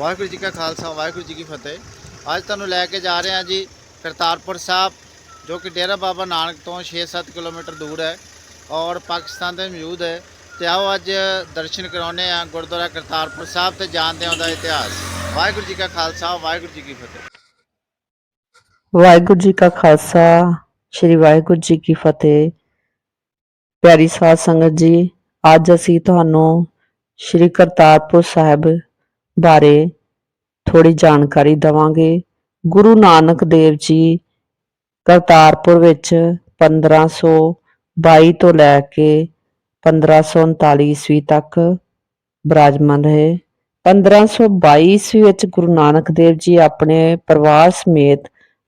ਵਾਹਿਗੁਰੂ ਜੀ ਕਾ ਖਾਲਸਾ, ਵਾਹਿਗੁਰੂ ਜੀ ਕੀ ਫਤਿਹ। ਅੱਜ ਤੁਹਾਨੂੰ ਲੈ ਕੇ ਜਾ ਰਹੇ ਹਾਂ ਜੀ ਕਰਤਾਰਪੁਰ ਸਾਹਿਬ, ਜੋ ਕਿ ਡੇਰਾ ਬਾਬਾ ਨਾਨਕ ਤੋਂ 6-7 ਕਿਲੋਮੀਟਰ ਦੂਰ ਹੈ ਔਰ ਪਾਕਿਸਤਾਨ ਦੇ ਮੌਜੂਦ ਹੈ। ਤੇ ਆਓ ਅੱਜ ਦਰਸ਼ਨ ਕਰਾਉਨੇ ਆ ਗੁਰਦੁਆਰਾ ਕਰਤਾਰਪੁਰ ਸਾਹਿਬ ਤੇ ਜਾਣਦੇ ਹਾਂ ਉਹਦਾ ਇਤਿਹਾਸ। ਵਾਹਿਗੁਰੂ ਜੀ ਕਾ ਖਾਲਸਾ, ਵਾਹਿਗੁਰੂ ਜੀ ਕੀ ਫਤਿਹ। ਵਾਹਿਗੁਰੂ ਜੀ ਕਾ ਖਾਲਸਾ, ਸ੍ਰੀ ਵਾਹਿਗੁਰੂ ਜੀ ਕੀ ਫਤਿਹ। ਪਿਆਰੀ ਸਾਧ ਸੰਗਤ ਜੀ, ਅੱਜ ਅਸੀਂ ਤੁਹਾਨੂੰ ਸ੍ਰੀ ਕਰਤਾਰਪੁਰ ਸਾਹਿਬ ਬਾਰੇ ਥੋੜੀ ਜਾਣਕਾਰੀ ਦਵਾਂਗੇ। ਗੁਰੂ ਨਾਨਕ ਦੇਵ ਜੀ ਕਰਤਾਰਪੁਰ ਵਿੱਚ 1522 ਤੋਂ ਲੈ ਕੇ 1539 ਈਸਵੀ ਤੱਕ ਬਰਾਜਮਾਨ ਰਹੇ। 1522 ਈਸਵੀ ਵਿੱਚ ਗੁਰੂ ਨਾਨਕ ਦੇਵ ਜੀ ਆਪਣੇ ਪਰਿਵਾਰ ਸਮੇਤ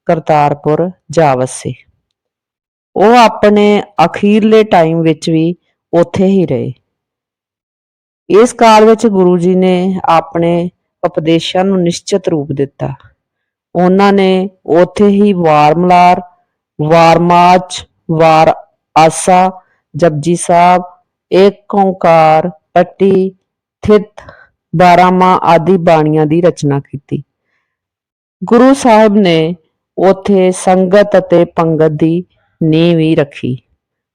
ਕਰਤਾਰਪੁਰ ਜਾ ਵਸੇ। ਉਹ ਆਪਣੇ ਅਖੀਰਲੇ ਟਾਈਮ ਵਿੱਚ ਵੀ ਉੱਥੇ ਹੀ ਰਹੇ। ਇਸ ਕਾਲ ਵਿੱਚ ਗੁਰੂ ਜੀ ਨੇ ਆਪਣੇ ਉਪਦੇਸ਼ਾਂ ਨੂੰ ਨਿਸ਼ਚਿਤ ਰੂਪ ਦਿੱਤਾ। ਉਹਨਾਂ ਨੇ ਉੱਥੇ ਹੀ ਵਾਰ ਮਲਾਰ, ਵਾਰ ਆਸਾ, ਜਪਜੀ ਸਾਹਿਬ ਏਕ ਓੰਕਾਰ, ਪੱਟੀ, ਥਿਤ ਬਾਰਾਮਾ ਆਦਿ ਬਾਣੀਆਂ ਦੀ ਰਚਨਾ ਕੀਤੀ। ਗੁਰੂ ਸਾਹਿਬ ਨੇ ਉਥੇ ਸੰਗਤ ਅਤੇ ਪੰਗਤ ਦੀ ਨੀਂਹ ਵੀ ਰੱਖੀ,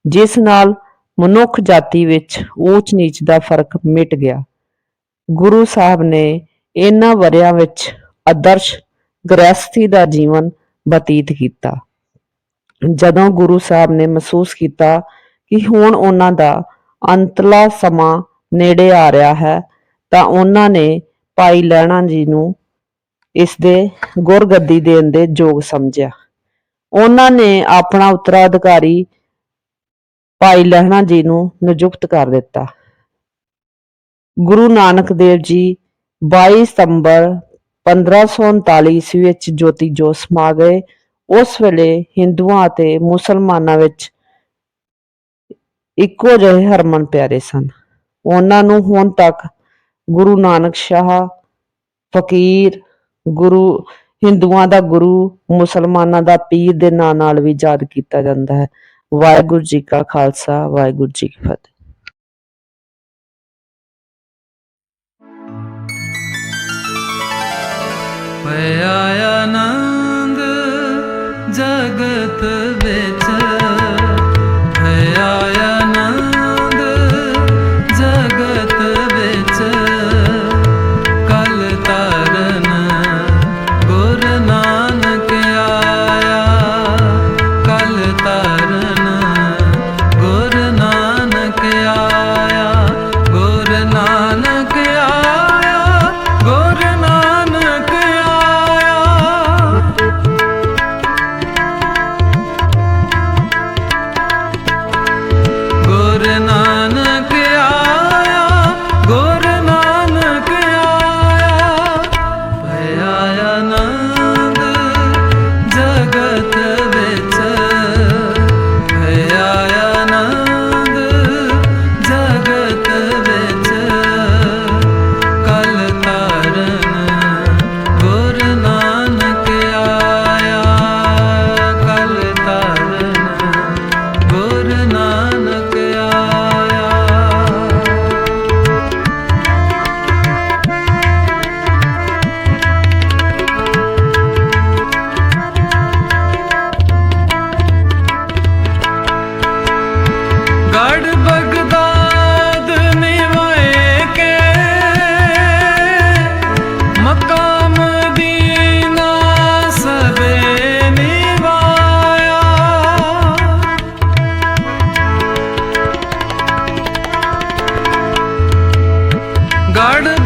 ਜਿਸ ਨਾਲ ਮਨੁੱਖ ਜਾਤੀ ਵਿੱਚ ਊਚ ਨੀਚ ਦਾ ਫ਼ਰਕ ਮਿਟ ਗਿਆ। ਗੁਰੂ ਸਾਹਿਬ ਨੇ ਇਹਨਾਂ ਵਰਿਆਂ ਵਿੱਚ ਆਦਰਸ਼ ਗ੍ਰਸਥੀ ਦਾ ਜੀਵਨ ਬਤੀਤ ਕੀਤਾ। ਜਦੋਂ ਗੁਰੂ ਸਾਹਿਬ ਨੇ ਮਹਿਸੂਸ ਕੀਤਾ ਕਿ ਹੁਣ ਉਹਨਾਂ ਦਾ ਅੰਤਲਾ ਸਮਾਂ ਨੇੜੇ ਆ ਰਿਹਾ ਹੈ, ਤਾਂ ਉਹਨਾਂ ਨੇ ਭਾਈ ਲਹਿਣਾ ਜੀ ਨੂੰ ਇਸ ਦੇ ਗੁਰਗੱਦੀ ਦੇਣ ਦੇ ਯੋਗ ਸਮਝਿਆ। ਉਹਨਾਂ ਨੇ ਆਪਣਾ ਉੱਤਰਾਧਿਕਾਰੀ ਭਾਈ ਲਹਿਣਾ ਜੀ ਨੂੰ ਨਿਯੁਕਤ ਕਰ ਦਿੱਤਾ। ਗੁਰੂ ਨਾਨਕ ਦੇਵ ਜੀ 22 ਸਤੰਬਰ 1539 ਈਸਵੀ ਵਿੱਚ ਜੋਤੀ ਜੋਤ ਸਮਾ ਗਏ। ਉਸ ਵੇਲੇ ਹਿੰਦੂਆਂ ਅਤੇ ਮੁਸਲਮਾਨਾਂ ਵਿੱਚ ਇੱਕੋ ਜਿਹੇ ਹਰਮਨ ਪਿਆਰੇ ਸਨ। ਉਹਨਾਂ ਨੂੰ ਹੁਣ ਤੱਕ ਗੁਰੂ ਨਾਨਕ ਸ਼ਾਹ, ਫਕੀਰ, ਗੁਰੂ, ਹਿੰਦੂਆਂ ਦਾ ਗੁਰੂ, ਮੁਸਲਮਾਨਾਂ ਦਾ ਪੀਰ ਦੇ ਨਾਂ ਨਾਲ ਵੀ ਯਾਦ ਕੀਤਾ ਜਾਂਦਾ ਹੈ। ਵਾਹਿਗੁਰੂ ਜੀ ਕਾ ਖਾਲਸਾ ਵਾਹਿਗੁਰੂ ਜੀ ਕੀ ਫਤਿਹ। ਭਇਆ ਆਨੰਦ ਜਗਤ ਵਿੱਚ garden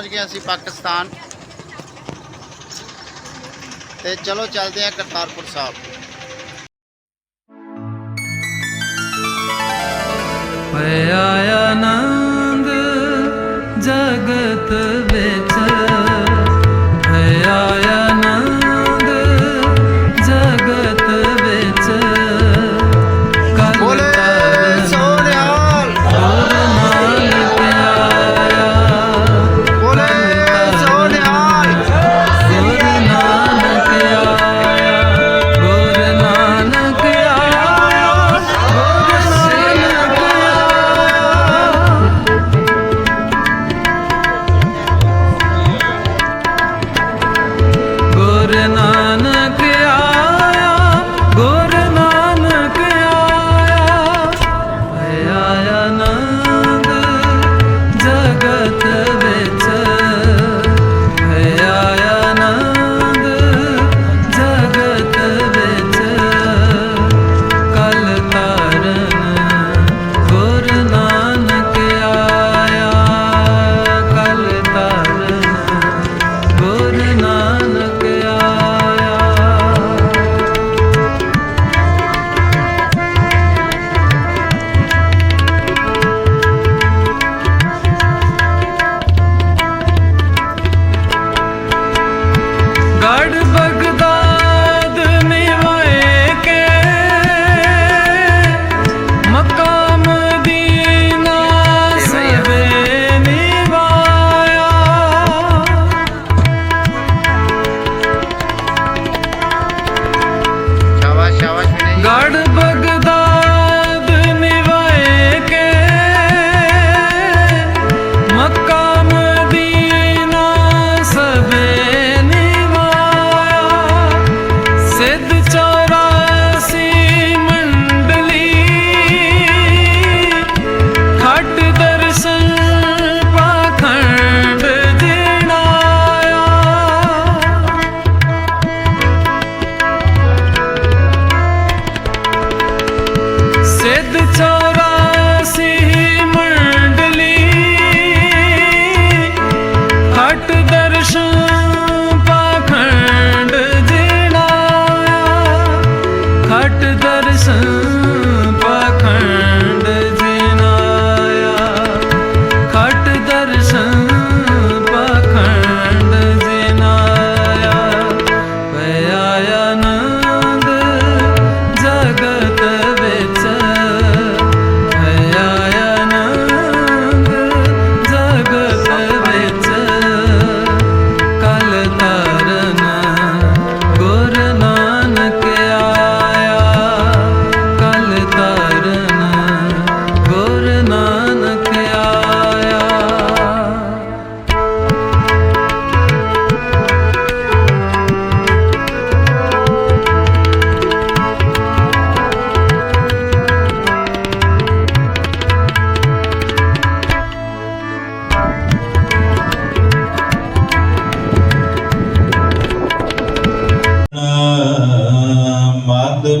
ਪਹੁੰਚ ਗਏ ਅਸੀਂ ਪਾਕਿਸਤਾਨ। ਤੇ ਚਲੋ ਚੱਲਦੇ ਆ ਕਰਤਾਰਪੁਰ ਸਾਹਿਬ। ਪਿਆ ਆਨੰਦ ਜਗਤ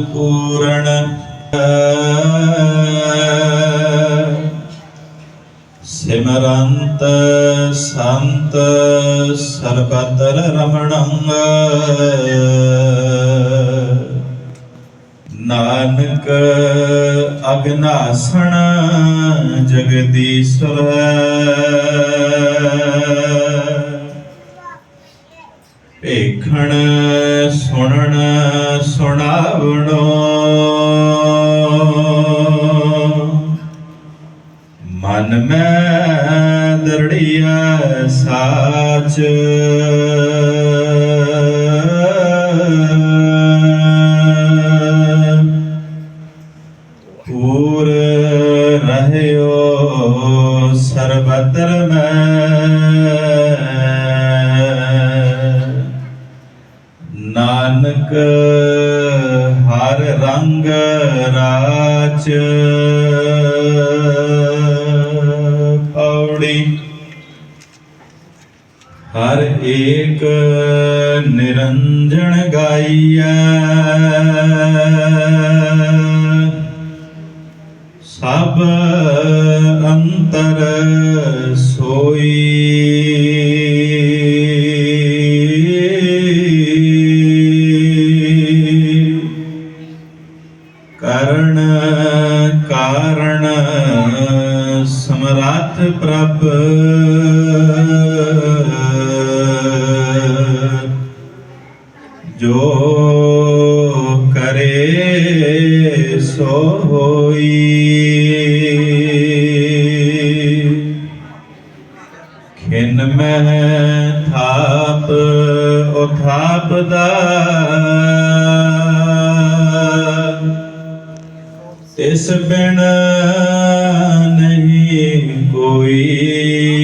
ਪੂਰਣ ਸਿਮਰੰਤ ਸੰਤ ਸਰਬਤਰ ਰਮਣੰ ਨਾਨਕ ਅਗਨਾਸਣ ਜਗਦੀਸ਼ਰ ਸੁਣਨ ਸੁਣਾਵਣੋ। ਮਨ ਮੈਂ ਦਰੜੀਆ ਸਾਚ। ਹਰ ਰੰਗ ਰਾਚ ਪੌੜੀ ਹਰ ਏਕ ਨਿਰੰਜਣ ਗਾਈ। ਕਰਨ ਕਾਰਣ ਸਮਰੱਥ ਪ੍ਰਭ। ਜੋ ਕਰੇ ਸੋ ਤਿਸ ਬਿਨ ਨਹੀਂ ਕੋਈ।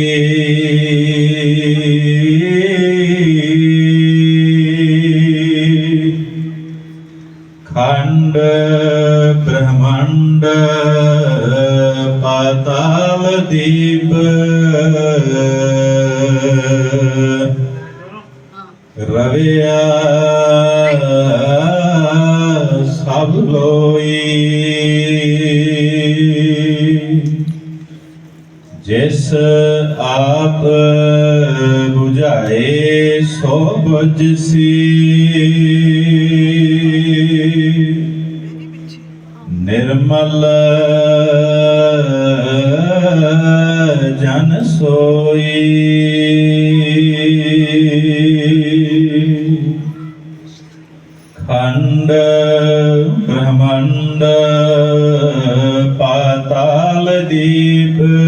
ਜਿਸ ਆਪ 부ਝਾਏ ਸੋ। ਬੁਝਸੀ ਨਿਰਮਲ ਜਨ ਸੋਈ। ਖੰਡ ਬ੍ਰਹਮੰਡ ਪਾਤਾਲ ਦੀਪ।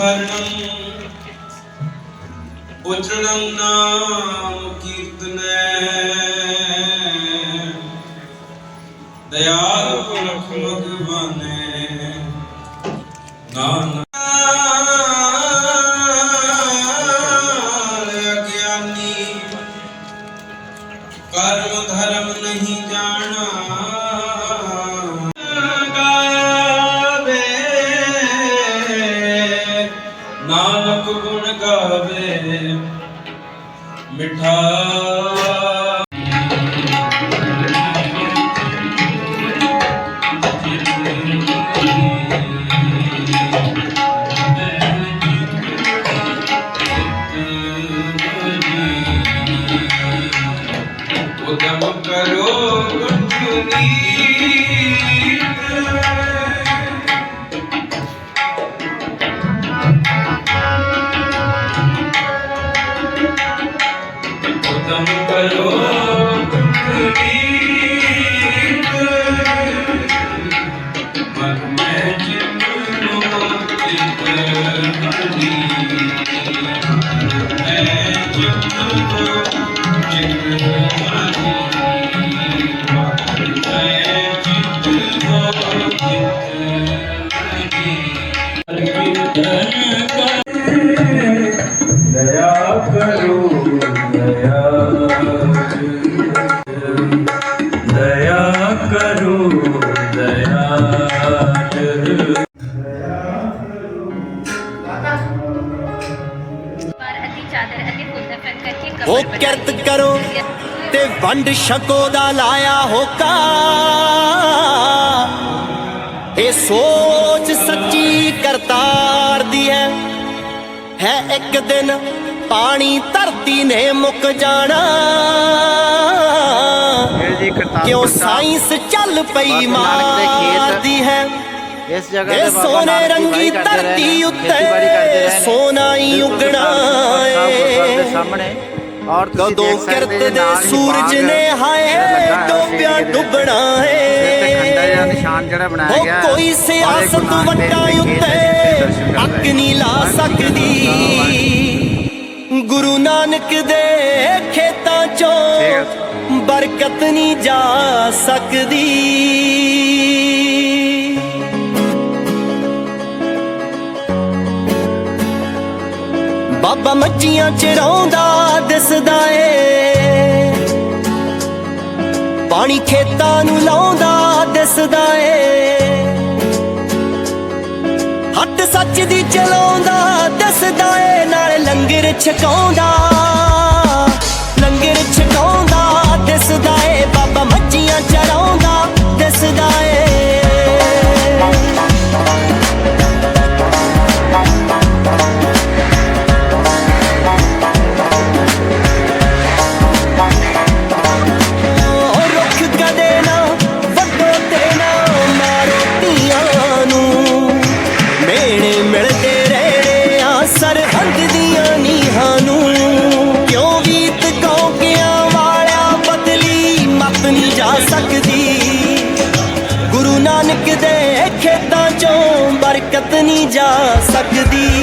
ਦੁਖ ਹਰਣੰ ਉਚਰਣੰ uh, ਅਤੇ ਫੁੱਲ ਫੈਕ ਕਰਕੇ ਕਬਰ ਉਹ ਬਣਾ ਕਿਰਤ ਕਰੋ ਤੇ ਵੰਡ ਛਕੋ ਦਾ ਲਾਇਆ ਹੋਕਾ ਇਹ ਸੋਚ ਸੱਚੀ ਕਰਤਾ ਹੈ ਹੈ ਇੱਕ ਦਿਨ ਪਾਣੀ ਧਰਤੀ ਨੇ ਮੁੱਕ ਜਾਣਾ ਕਿਉਂ ਸਾਇੰਸ ਚੱਲ ਪਈ। ਮਾਰਦੀ ਹੈ ਇਸ ਜਗ੍ਹਾ ਤੇ ਸੋਨੇ ਰੰਗੀ ਧਰਤੀ ਉੱਤੇ। ਸੋਨਾ ਹੀ ਉੱਗਣਾ ਏ। ਸਾਹਮਣੇ ਔਰ ਤੁਸੀਂ ਕਦੋਂ ਕਿਰਤ ਦੇ ਹੀ ਸੂਰਜ ਨੇ ਹਾਏ ਡੋਬਿਆ। ਡੁੱਬਣਾ ਏ ਨਿਸ਼ਾਨ ਜਿਹੜਾ ਬਣਾਇਆ ਉਹ ਗਿਆ ਕੋਈ ਸਿਆਸਤ ਵੱਟਾਂ ਉੱਤੇ ਅੱਗ ਨਹੀਂ ਲਾ ਸਕਦੀ। ਗੁਰੂ ਨਾਨਕ ਦੇ ਖੇਤਾਂ ਚੋਂ ਬਰਕਤ ਨਹੀਂ ਜਾ ਸਕਦੀ। ਬਾਬਾ ਮੱਝੀਆਂ ਚਰਾਉਂਦਾ, ਦਿਸਦਾ ਏ। ਪਾਣੀ ਖੇਤਾਂ ਨੂੰ ਲਾਉਂਦਾ, ਦਿਸਦਾ ਏ। ਹੱਟ ਸੱਚ ਦੀ ਚਲਾਉਂਦਾ, ਦਿਸਦਾ ਏ। ਨਾਲ ਲੰਗਰ ਛਕਾਉਂਦਾ। ਜਾ ਸਕਦੀ ਬਾਬਾ